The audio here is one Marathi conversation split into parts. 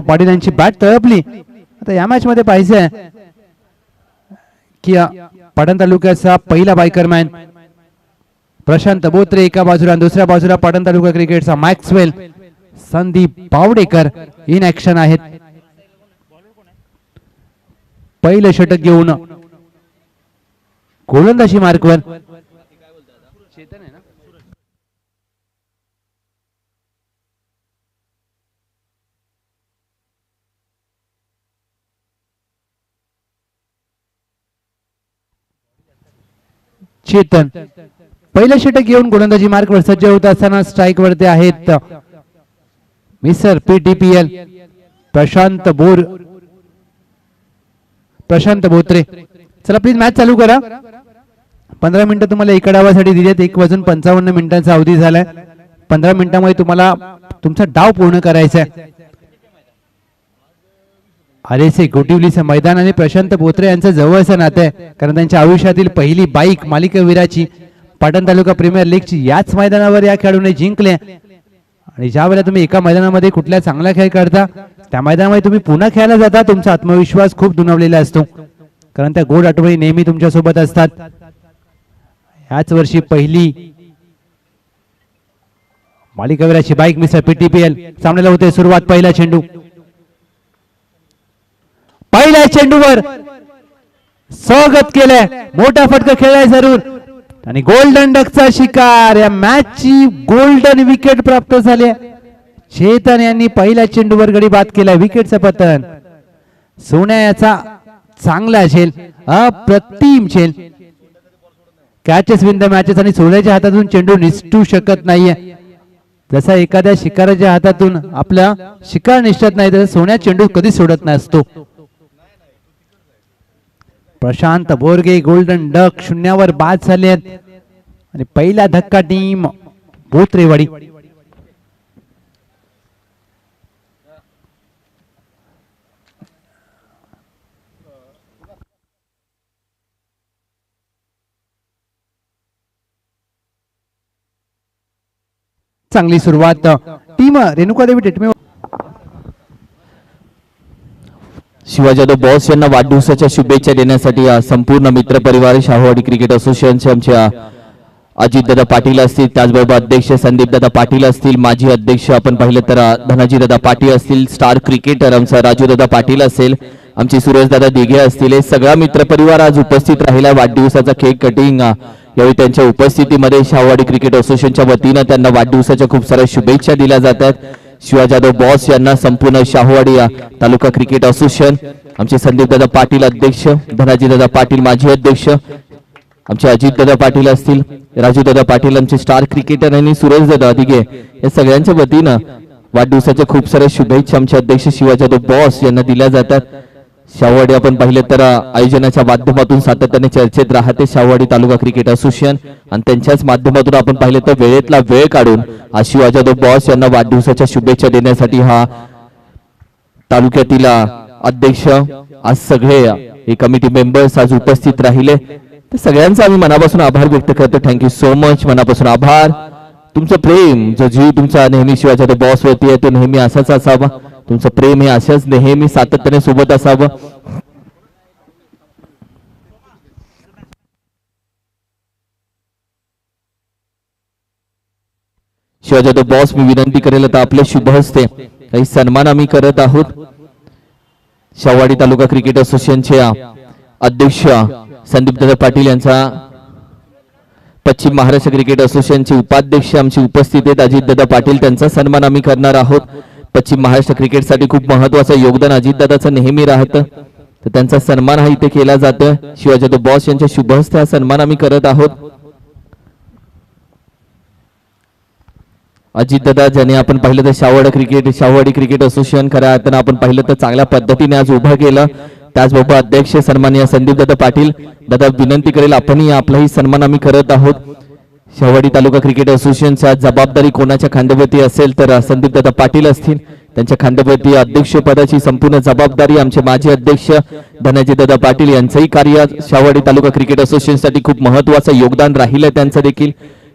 पाटील यांची बॅट तळपली. आता या मॅच मध्ये पाहिजे आहे की पाटण तालुक्याचा पहिला बायकरमॅन प्रशांत बोत्रे एका बाजूला दुसऱ्या बाजूला पाटण तालुका क्रिकेटचा Maxwell. Sandeep Pawadekar in action आहेत. पहिलं षटक घेऊन गोलंदाजी मार्कवर चेतन. पहिलं षटक घेऊन गोलंदाजी मार्कवर सज्ज होत असताना स्ट्राईक वरती आहेत मिसर पीटीपीएल प्रशांत बोर. प्रशांत बोत्रे. चला प्लीज मॅच चालू करा. पंधरा मिनिटं तुम्हाला एका डावासाठी दिलेत. एक वाजून पंचावन्न मिनिटांचा अवधी झालाय. पंधरा मिनिटांमध्ये तुम्हाला तुमचा डाव पूर्ण करायचा आहे आरेसे गोटिवलीचं मैदान आणि प्रशांत बोत्रे यांचं जवळचं नातं आहे. कारण त्यांच्या आयुष्यातील पहिली बाईक मालिकावीराची पाटण तालुका प्रीमियर लीगची याच मैदानावर या खेळाडूने जिंकले. आणि ज्या वेळेला तुम्ही एका मैदानामध्ये कुठल्या चांगला खेळ करता त्या मैदानामध्ये तुम्ही पुन्हा खेळायला जाता तुमचा आत्मविश्वास खूप दुणावलेला असतो. कारण त्या गोड आठवणी नेहमी तुमच्यासोबत असतात. याच वर्षी पहिली मालिकावीराची बाईक मिसळ पीटीपीएल सामन्याला होते सुरुवात पहिला चेंडू. पहिल्या चेंडूवर स्वागत केलंय. मोठा फटका खेळलाय जरूर. आणि गोल्डन डकचा शिकार. या मॅच ची गोल्डन विकेट प्राप्त झाली चेतन यांनी पहिल्या चेंडूवर गडी बाद केलाय. विकेटचं पतन. सोन्या याचा चांगला झेल. अप्रतिम झेल. कॅचेस विन द मॅचेस आणि सोन्याच्या हातातून चेंडू निसटू शकत नाहीये. जसा एखाद्या शिकाराच्या हातातून आपला शिकार निसटत नाही तसं सोन्या चेंडू कधी सोडत नसतो. प्रशांत बोरगे गोल्डन डक शून्यावर बाद झाले आहेत. आणि पहिला धक्का टीम बोत्रेवाडी चांगली सुरुवात. टीम रेणुका देवी टेटमे शिवाजादव बॉस यांना वाढदिवसाच्या शुभेच्छा देण्यासाठी संपूर्ण मित्र परिवार शाहूवाडी क्रिकेट असोसिएशनचे आमच्या अजितदादा पाटील असतील त्याचबरोबर अध्यक्ष संदीपदादा पाटील असतील माजी अध्यक्ष आपण पाहिलं तर धनाजीदादा पाटील असतील स्टार क्रिकेटर आमचा राजूदादा पाटील असेल आमचे सुरेशदादा दिघे असतील हे सगळा मित्रपरिवार आज उपस्थित राहिला वाढदिवसाचा केक कटिंग यावेळी त्यांच्या उपस्थितीमध्ये शाहूवाडी क्रिकेट असोसिएशनच्या वतीनं त्यांना वाढदिवसाच्या खूप साऱ्या शुभेच्छा दिल्या जातात शिवा जाधव बॉस यांना संपूर्ण शाहूवाडी तालुका क्रिकेट असोसिएशन आमचे संदीप दादा पाटील अध्यक्ष धनाजीदादा पाटील माजी अध्यक्ष आमचे अजित दादा पाटील असतील राजू दादा पाटील आमचे स्टार क्रिकेटर आणि सुरेश दादा दिघे या सगळ्यांच्या वतीनं वाढदिवसाच्या खूप साऱ्या शुभेच्छा आमचे अध्यक्ष शिवा जाधव बॉस यांना दिल्या जातात. शाहवाडी आपण पाहिलं तर आयोजनाच्या माध्यमातून सातत्याने चर्चेत राहते शाहवाडी तालुका क्रिकेट असोसिएशन आणि त्यांच्याच माध्यमातून आपण पाहिलं तर वेळेतला वेळ काढून आज आजादो जाधव बॉस यांना वाढदिवसाच्या शुभेच्छा देण्यासाठी हा तालुक्यातील अध्यक्ष आज सगळे हे कमिटी मेंबर्स आज उपस्थित राहिले. तर सगळ्यांचा आम्ही मनापासून आभार व्यक्त करतो. थँक्यू सो मच मनापासून आभार. तुमचं प्रेम जो जीव तुमचा नेहमी शिवाजी बॉस वरती आहे तो नेहमी असाच असावा. तुमचं प्रेम हे अशाच नेहमी सातत्याने सोबत असावं. शिवाजी बॉस मी विनंती करेल आता आपले शुभ हस्ते काही सन्मान आम्ही करत आहोत. शावाडी तालुका क्रिकेट असोसिएशनचे अध्यक्ष संदीप दादा पाटील यांचा पश्चिम महाराष्ट्र क्रिकेट असोसिएशनचे उपाध्यक्ष आमची उपस्थित आहेत. अजितदादा पाटील त्यांचा सन्मान आम्ही करणार आहोत. पश्चिम महाराष्ट्र क्रिकेटसाठी खूप महत्वाचं योगदान अजितदादाचं नेहमी राहतं. तर त्यांचा सन्मान हा इथे केला जातं शिवाजी बॉस यांच्या शुभ हस्ते हा सन्मान आम्ही करत आहोत. अजितदादा ज्याने आपण पाहिलं तर शावड क्रिकेट शावडी क्रिकेट असोसिएशन खऱ्या अर्थानं आपण पाहिलं तर चांगल्या पद्धतीने आज उभं केलं. त्याचबरोबर अध्यक्ष सन्माननीय संदीप दादा पाटील. दादा विनंती करेल आपणही आपलाही सन्मान आम्ही करत आहोत. शहावाडी तालुका क्रिकेट असोसिएशनच्या जबाबदारी कोणाच्या खांद्यावरती असेल तर संदीप दादा पाटील असतील. त्यांच्या खांद्यावरती अध्यक्षपदाची संपूर्ण जबाबदारी आमचे माजी अध्यक्ष धनाजी दादा पाटील यांचंही कार्य शहावाडी तालुका क्रिकेट असोसिएशनसाठी खूप महत्वाचं योगदान राहिलं त्यांचं देखील.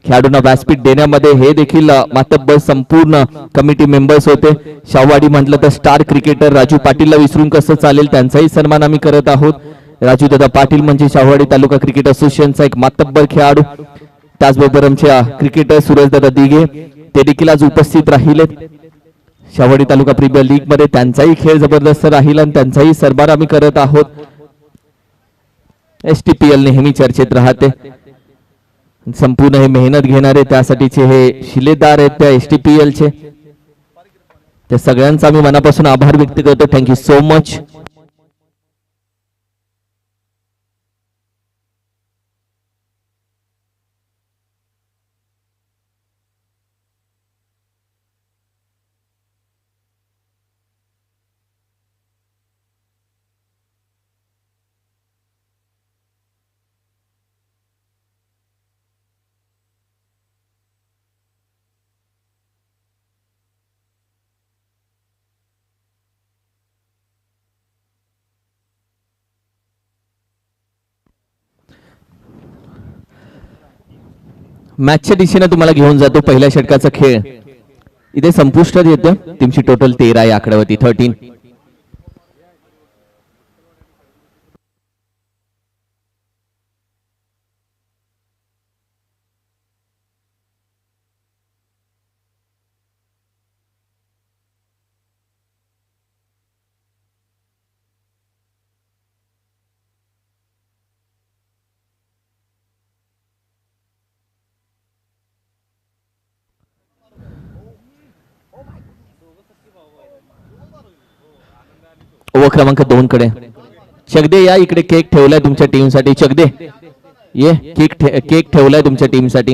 खेळाडूंना व्यासपीठ देण्यामध्ये हे देखील मातब्बर संपूर्ण कमिटी मेंबर्स होते. शाहवाडी म्हटलं तर स्टार क्रिकेटर राजू पाटीलला विसरून कसं चालेल त्यांचाही सन्मान आम्ही करत आहोत. राजू दादा पाटील म्हणजे शाहवाडी तालुका क्रिकेट असोसिएशनचा एक मातब्बर खेळाडू. त्याचबरोबर आमच्या क्रिकेटर सूरज दिघे ते देखील आज उपस्थित राहिलेत. शावडी तालुका प्रीमियर लीगमध्ये त्यांचाही खेळ जबरदस्त राहील आणि त्यांचाही सरबार आम्ही करत आहोत. एस टी पी एल नेहमी चर्चेत राहते. संपूर्ण हे मेहनत घेणारे त्यासाठीचे हे शिलेदार आहेत त्या एस टी पी एलचे. त्या सगळ्यांचा आम्ही मनापासून आभार व्यक्त करतो. थँक्यू सो मच मॅचच्या दिशेने तुम्हाला घेऊन जातो पहिल्या षटकाचा खेळ. इथे संपुष्टात येतं. तुमची टोटल तेरा आहे आकड्यावरती थर्टीन ओव्हर क्रमांक दोन कडे. चगदे या इकडे केक ठेवलाय तुमच्या टीमसाठी चगदे. ये केक ठे- केक ठेवलाय तुमच्या टीमसाठी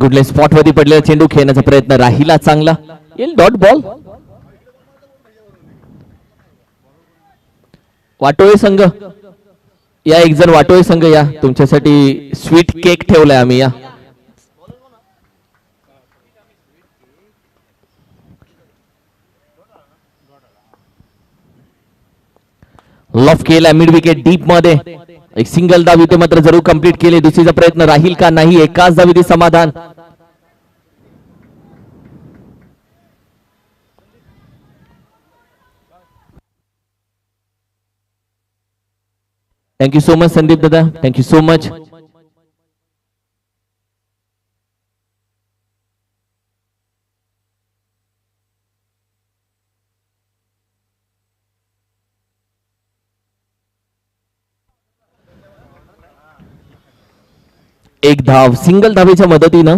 गुडले स्पॉट वरती पडलेला चेंडू खेळण्याचा प्रयत्न? राहिला चांगला. येईल डॉट बॉल वाटोळे संघ. या एक जण वाटोळे संघ या. तुमच्यासाठी स्वीट केक ठेवलाय आम्ही या. लॉफ केला मिड विकेट डीपमध्ये. एक सिंगल धाव इथे मात्र जरूर कंप्लीट केले. दुसरीचा प्रयत्न. राहील का? नाही. एकाच दावी ते समाधान थँक्यू सो मच संदीप दादा. थँक्यू सो मच एक धाव सिंगल धावेच्या मदतीनं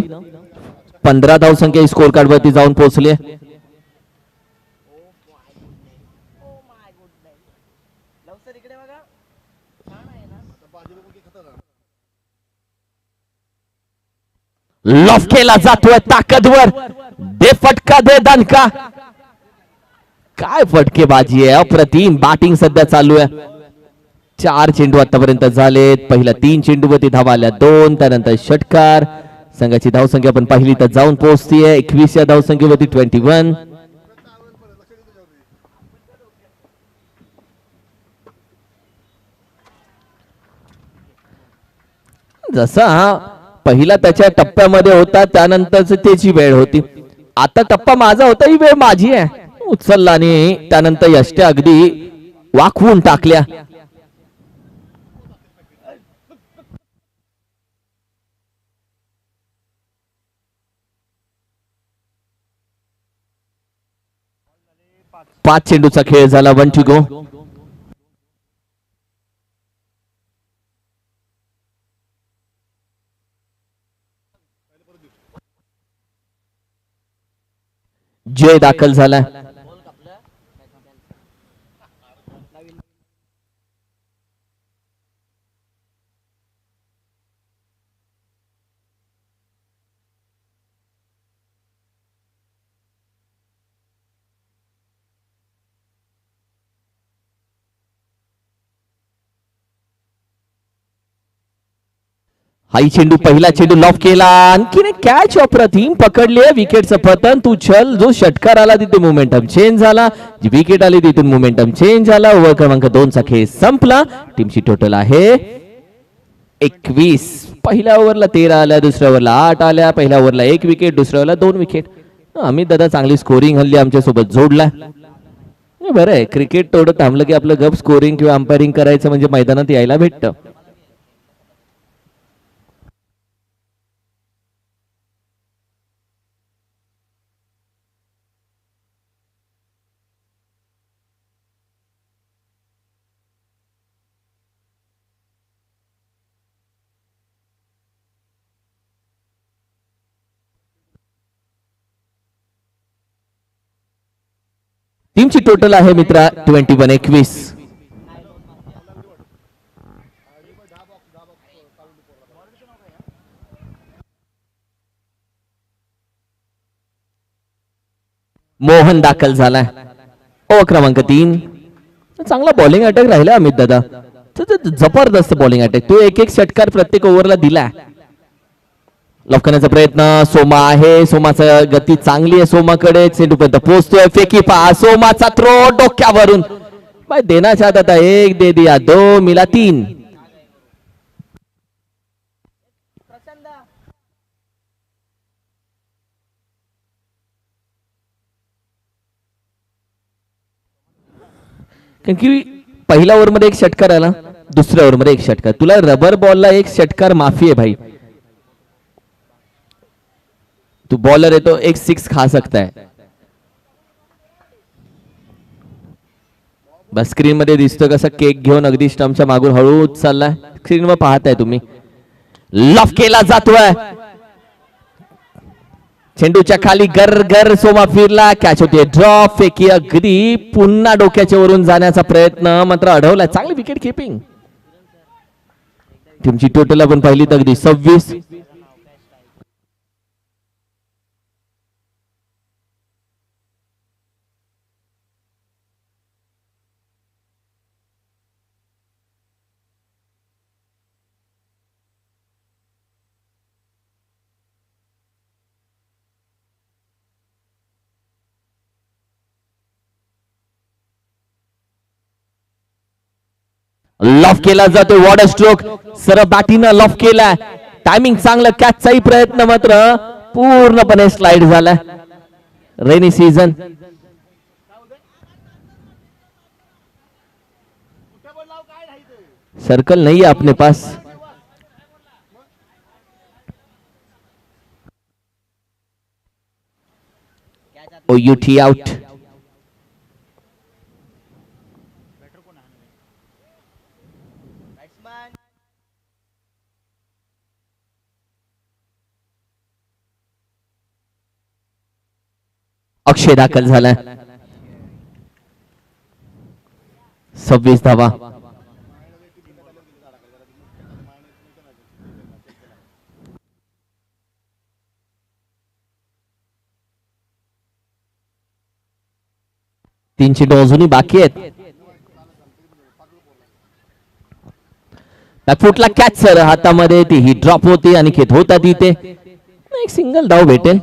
पंधरा धाव संख्या स्कोर कार्ड वरती जाऊन पोहोचली आहे. लॉफ केला जातोय ताकदवर. दे फटका दे दणका. काय फटकेबाजी आहे अप्रतिम बॅटिंग सध्या चालू आहे. चार चेंडू आतापर्यंत झालेत. पहिल्या तीन चेंडूवरती धावा आल्या दोन त्यानंतर षटकार. संघाची धावसंख्या पण पाहिली तर जाऊन पोहोचतीये. एकवीस या धावसंख्येवरती ट्वेंटी वन जसा पहिला त्याच्या टप्प्यामध्ये होता त्यानंतरच त्याची वेळ होती. आता टप्पा माझा होता ही वेळ माझी आहे. उचलला आणि त्यानंतर यष्ट्या अगदी वाकवून टाकल्या. पाच चेंडूचा खेळ झाला वन टू गो जय दाखल झालाय हाई चेंडू पहिला चेंडू लॉफ केला. आणखीन एक कॅच अप्रतिम पकडली विकेटचं पतन. तू चल. जो षटकार आला तिथे मोमेंटम चेंज झाला. जी विकेट आली तिथून मोमेंटम चेंज झाला. ओव्हर क्रमांक दोनचा खेळ संपला. टीमची टोटल आहे एकवीस. पहिल्या ओव्हरला तेरा आल्या दुसऱ्या ओव्हरला आठ आल्या. पहिल्या ओव्हरला एक विकेट दुसऱ्या ओव्हरला दोन विकेट अमित दादा चांगली स्कोरिंग हल्ली आमच्यासोबत जोडला बरं आहे. क्रिकेट तेवढं थांबलं की आपलं गप स्कोरिंग किंवा अंपायरिंग करायचं म्हणजे मैदानात यायला भेटतं. टीमची टोटल आहे मित्रा? ट्वेंटी वन एकवीस. मोहन दाखल झालाय ओ क्रमांक तीन. चांगला बॉलिंग अटॅक राहिला अमित दादा. जबरदस्त बॉलिंग अटॅक तो एक एक षटकार प्रत्येक ओव्हरला दिला. लपकण्याचा प्रयत्न. सोमा आहे. सोमाचा गती चांगली आहे सोमाकडे. चेंडूपर्यंत पोहोचतोय. फेकी पहा. सोमाचा थ्रो डोक्यावरून. बाय देना चाहता एक दे दिया. दो मिला तीन. कारण की पहिल्या ओव्हरमध्ये एक षटकार आला. दुसऱ्या ओव्हरमध्ये एक षटकार. तुला रबर बॉलला एक षटकार माफी आहे भाई. तू बॉलर है तो एक सिक्स खा सकता है। बस स्क्रीन मध्ये दिसतो कसं केक घेऊन अगदी स्टम्पच्या मागून हळू चाललाय. स्क्रीनवर पाहताय तुम्ही. लफ केला जातोय. चेंडूच्या खाली गर गर सोमा फिरला. कॅच होते ड्रॉप फेकी अगदी पुन्हा डोक्याच्या वरून जाण्याचा प्रयत्न मात्र अडवलाय. चांगली विकेट किपिंग तुमची टोटल आपण पाहिली तर अगदी सव्वीस. लॉफ केला जातोय वॉटर स्ट्रोक सरळ बॅटीनं लॉफ केलाय. टायमिंग चांगलं कॅचचाही प्रयत्न मात्र पूर्णपणे स्लाइड झाला. रेनी सीझन सर्कल नहीं है अपने pass. O U T out Akshay दाखल झालाय. सव्वीस धावा. तीन चेंडू अजूनही बाकी आहेत. फुटला कॅच सर हातामध्ये ती ही ड्रॉप होती आणि खेत होता तिथे एक सिंगल धाव भेटेल.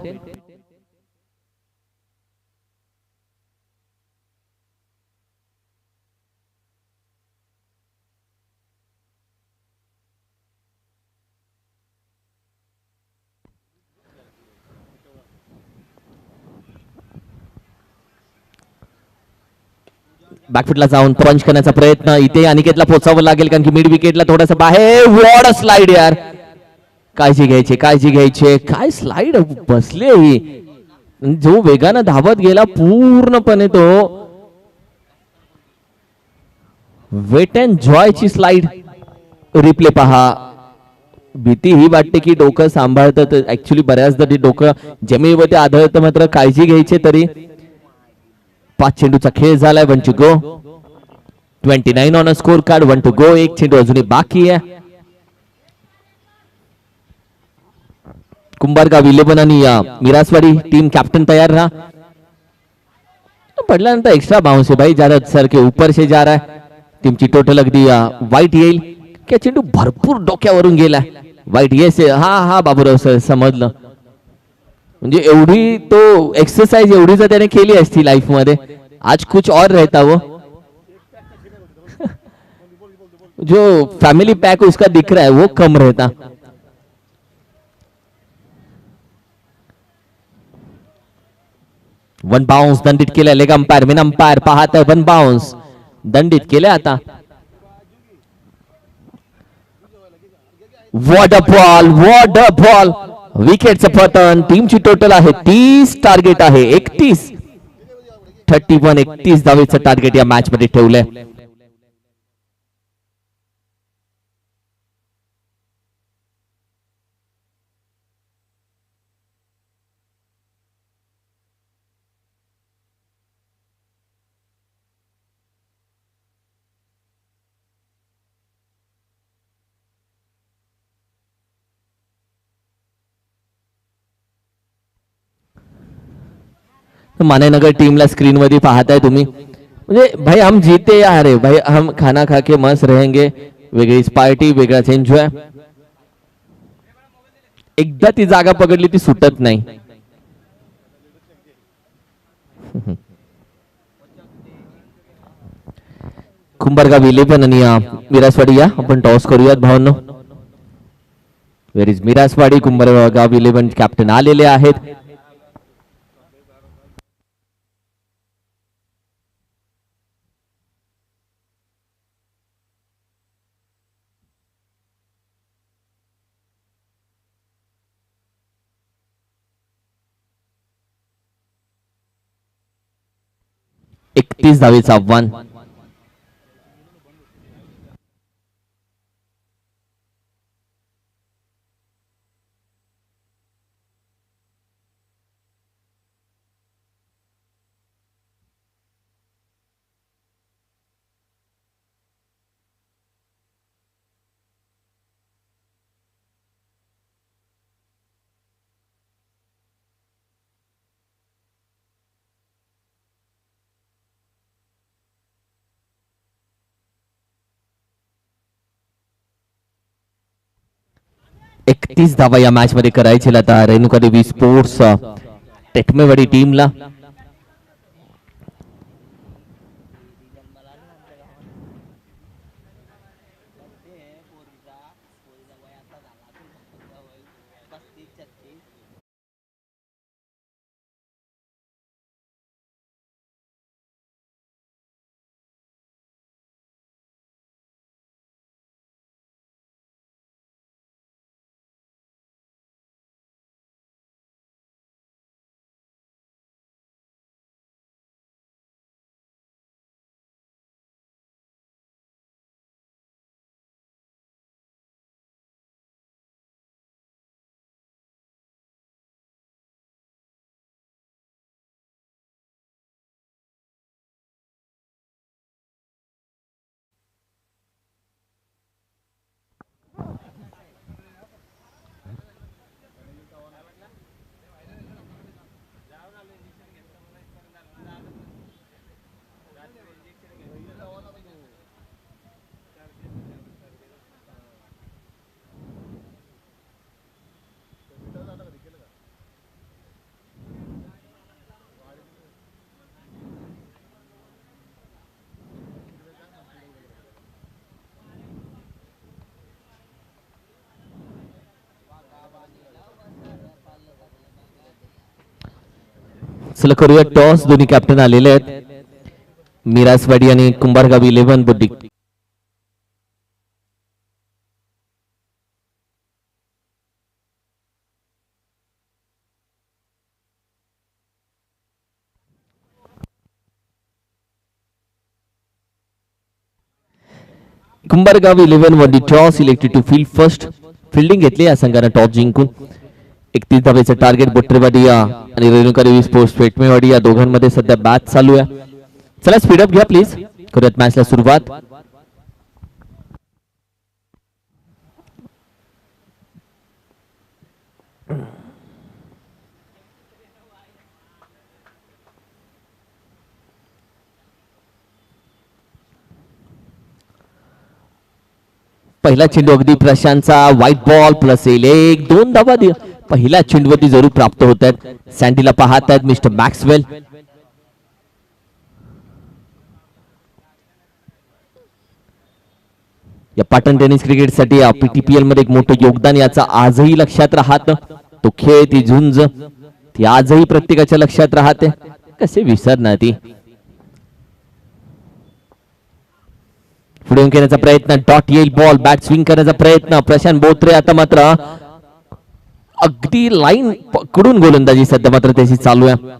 बॅकफुटला जाऊन पंच करण्याचा प्रयत्न. इथे अनिकेतला पोचावं लागेल कारण की मिड विकेटला थोडस बाहेर. वॉड स्लाइड यार. काळजी घ्यायची काळजी घ्यायची. काय स्लाइड बसली ही. जो वेगानं धावत गेला पूर्णपणे तो. वेट अँड जॉय ची स्लाइड रिप्ले पहा. भीती ही वाटते की डोकं सांभाळतं ऍक्च्युली बऱ्याचदा ते डोकं जमिनीवरती आढळतं मात्र काळजी घ्यायची तरी. पाच चेंडूचा खेळ झालाय one two go twenty nine on a score card one two go एक चेंडू अजूनही बाकी आहे. कुंभारगाव इलेव्हन आणि मिरासवाडी टीम कॅप्टन तयार रहा. पडल्यानंतर एक्स्ट्रा बाउन्स भाई ज्यादा सर के ऊपर से जा रहा है. टीमची टोटल अगदी वाईट येईल. की चेंडू भरपूर डोक्यावरून गेला वाईट येस हा हा बाबूराव सर समजलं. म्हणजे एवढी तो एक्सरसाइज एवढी जर त्याने केली असती लाईफमध्ये. आज कुछ और रहता वो. जो फैमिली पैक उसका दिख रहा है वो कम रहता. वन बाउन्स दंडित केलं लेग अंपायर मिन अंपायर पाहत आहे वन बाउन्स दंडित केले आता. What a ball what a ball विकेटचं पतन टीमची टोटल आहे तीस टार्गेट आहे एकतीस. थर्टी वन एकतीस धावेचं टार्गेट या मॅच मध्ये ठेवलंय. मानेनगर टीमला स्क्रीन मध्ये पाहताय तुम्ही. म्हणजे भाई हम जीते या भाई हम खाना खा के मस्त रहेंगे. वेगळीच पार्टी वेगळाच एन्जॉय एकदा ती जागा पकडली ती सुटत नाही. कुंभारगाव इलेव्हन आणि मिरासवाडी या. आपण टॉस करूयात भावांनो. Where is Miraswadi Kumbhargaon eleven captain आलेले आहेत. एकतीस धावेचं आव्हान एकतीस धावा या मॅच मध्ये करायची आता रेणुका देवी स्पोर्ट्स टेकमेवाडी टीमला चला करूया टॉस. दोन्ही कॅप्टन आलेले आहेत. मिरासवाडी आणि कुंभारगाव इलेव्हन बुद्धी Kumbhargaon इलेव्हनमध्ये toss elected to field first fielding घेतली या संघानं. टॉस जिंकून. एकतीस धावेचं टार्गेट बोट्रेवाडी या आणि रेणुका देवी स्पोर्ट्स पेटमेवाडी या दोघांमध्ये सध्या बॅच चालू आहे. चला स्पीडअप घ्या प्लीज करूयात मॅचला सुरुवात. पहिला चेंडू अगदी प्रशांतचा व्हाईट बॉल प्लस येईल एक दोन धावा दि- पहिल्या चेंडूवरती जरूर प्राप्त होत आहेत. सँडीला पाहत आहेत मिस्टर मॅक्सवेल या पाटण टेनिस क्रिकेटसाठी पीटीपीएलमध्ये एक मोठं योगदान याचा आजही लक्षात राहत. तो खेळ ती झुंज ती आजही प्रत्येकाच्या लक्षात राहते. कसे विसरणार ती? पुढे येऊन करण्याचा प्रयत्न. डॉट येईल बॉल बॅट स्विंग करण्याचा प्रयत्न. प्रशांत बोत्रे आता मात्र अगदी लाईन पकडून गोलंदाजी सध्या मात्र त्याची चालू आहे.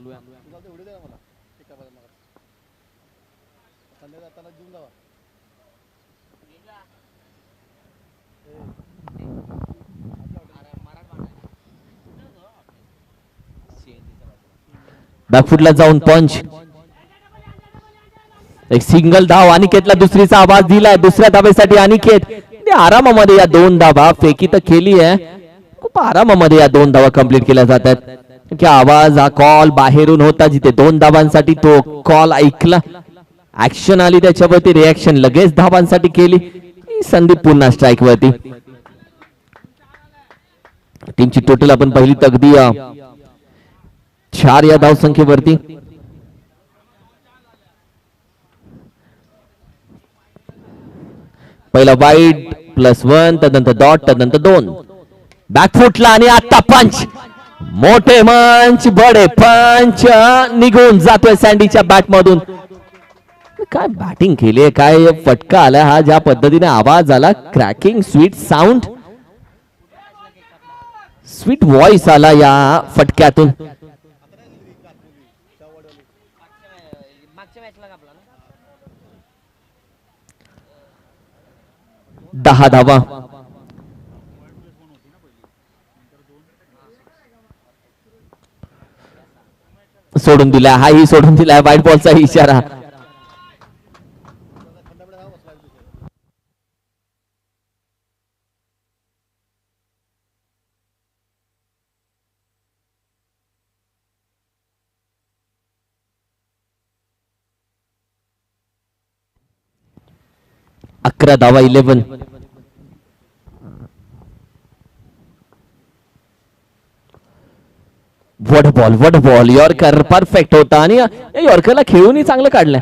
बॅकफुटला जाऊन पंच एक सिंगल धाव अनिकेतला दुसरीचा आवाज दिलाय. दुसऱ्या धाबेसाठी अनिकेत. आरामामध्ये या दोन धाबा फेकी तर केली आहे. खूप आरामामध्ये या दोन धावा कंप्लीट केल्या जातात. की आवाज हा कॉल बाहेरून होता जिथे दोन धावांसाठी तो कॉल ऐकला. ऍक्शन आली त्याच्यावरती रिॲक्शन लगेच धावांसाठी केली. संदीप पुन्हा स्ट्राईक वरती. टीमची टोटल आपण पहिली तगदी चार या धावसंख्येवरती. पहिला वाईट प्लस वन तदनंतर डॉट तदनंतर दोन. बॅकफुटला आणि आता पंच. मोठे मंच बडे पंच निघून जातोय सँडीच्या बॅट मधून काय बॅटिंग केली काय फटका आला हा? ज्या पद्धतीने आवाज आला cracking sweet sound sweet voice आला या फटक्यातून. दहा धावा. सोडून दिला. हाही सोडून दिला. वाईट बॉलचा इशारा. अकरा धावा इलेव्हन वड बॉल बॉल यॉर्कर परफेक्ट होता. आणि यॉर्करला खेळूनही चांगलं काढलंय.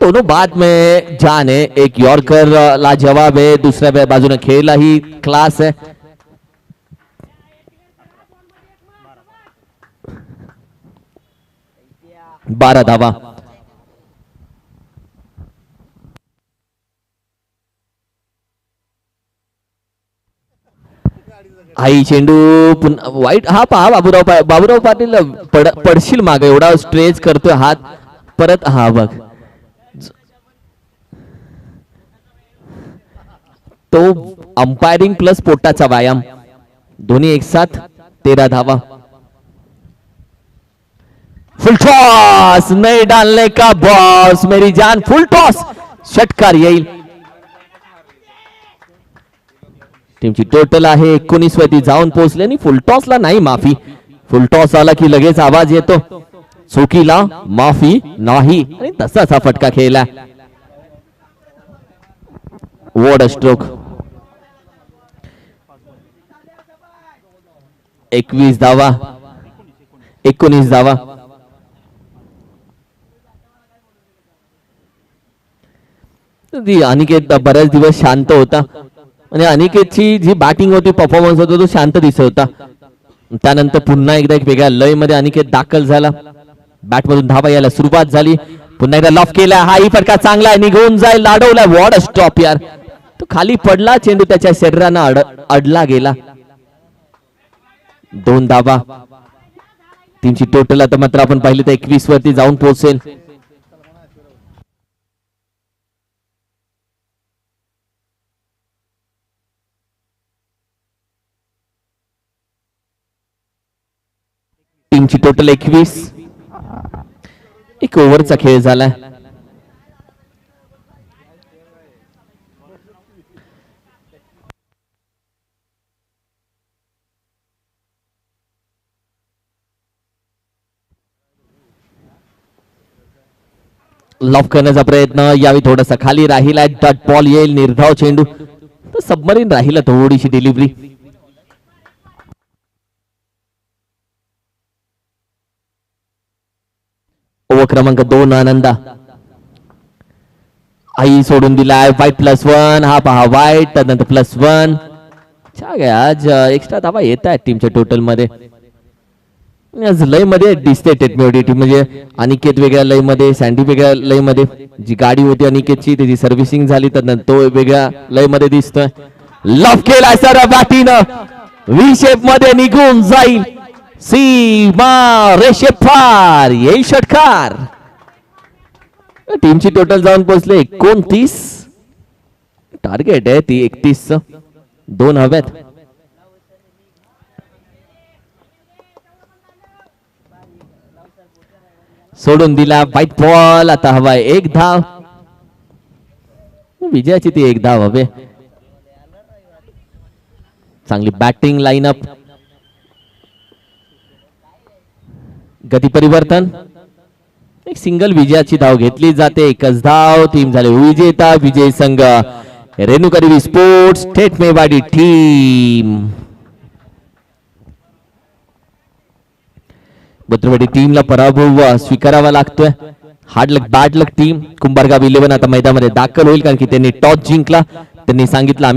दोनों बाद में जान है एक यॉर्कर लाजवाब है दुसऱ्या बाजू बाजूने खेळला ही क्लास है. बारा धावा. आई चेंडू पुन्हा वाईट हा पहा बाबूराव पा- बाबूराव पाटील पड पडशील माग एवढा स्ट्रेच करतोय हात. परत हा बघ. तो अंपायरिंग प्लस पोटाचा व्यायाम. दोन्ही एक साथ तेरा धावा. फुल टॉस नाही डालने का बॉस मेरी जान फुल टॉस षटकार येईल. टीमची टोटल आहे एकोणीस वरती जाऊन पोहोचले आणि फुलटॉसला नाही माफी. फुलटॉस आला की लगेच आवाज येतो. चुकीला माफी नाही. आणि तसाच हा फटका खेळला. वॉड स्ट्रोक एकवीस धावा. एकोणीस धावा. ती अनिकेत बऱ्याच दिवस शांत होता. आणि अनिकेतची जी बॅटिंग होती परफॉर्मन्स होता तो शांत दिसत होता. त्यानंतर पुन्हा एकदा एक वेगळ्या लयमध्ये अनिकेत दाखल झाला. बॅटमधून धाबा धावा यायला सुरुवात झाली. पुन्हा एकदा लॉफ केला हाही फटका चांगला आहे. निघून जाईल. लाडवला वॉड स्टॉप यार. तो खाली पडला चेंडू त्याच्या शरीरानं अड अडला गेला. दोन धावा. टीमची टोटल आता मात्र आपण पाहिलं तर एकवीस वरती जाऊन पोहोचेल. टीमची टोटल एकवीस. एक ओव्हरचा खेळ झाला. लॉफ करण्याचा प्रयत्न यावेळी थोडासा खाली राहिला डॉट बॉल येईल निर्धाव चेंडू. तर सबमरीन राहिला थोडीशी डिलिव्हरी क्रमांक दोन आनंदा. आई सोडून दिलाय वाईट प्लस वन हा पहा वाईट त्यानंतर प्लस वन छान आज एक्स्ट्रा धावा येत आहेत टीमच्या टोटलमध्ये. आज लयमध्ये दिसते टेक्नॉलॉजी म्हणजे अनिकेत वेगळ्या लयमध्ये सँडी वेगळ्या लयमध्ये. जी गाडी होती अनिकेतची त्याची सर्व्हिसिंग झाली तर तो वेगळ्या लयमध्ये दिसतोय. लफ केलाय सर बॅटीनं व्ही शेपमध्ये निघून जाईल. सीमा रेषे फार येईल षटकार. टीमची टोटल जाऊन पोहोचले एकोणतीस. टार्गेट आहे ती एकतीस. दोन हव्यात. सोडून दिला व्हाईट बॉल आता हवाय एक धाव. विजयाची ती एक धाव हवे. चांगली बॅटिंग लाईनअप गती परिवर्तन एक सिंगल विजयाची धाव घेतली जाते. एकच धाव टीम झाले विजेता विजय संघ. रेणुकरी स्पोर्ट्स थेट मेवाडी टीम भद्रवाडी टीमला पराभव स्वीकारावा लागतोय. Hard luck bad luck team Kumbhargaon eleven आता मैदानामध्ये दाखल होईल कारण की त्यांनी टॉस जिंकला. त्यांनी सांगितलं आम्ही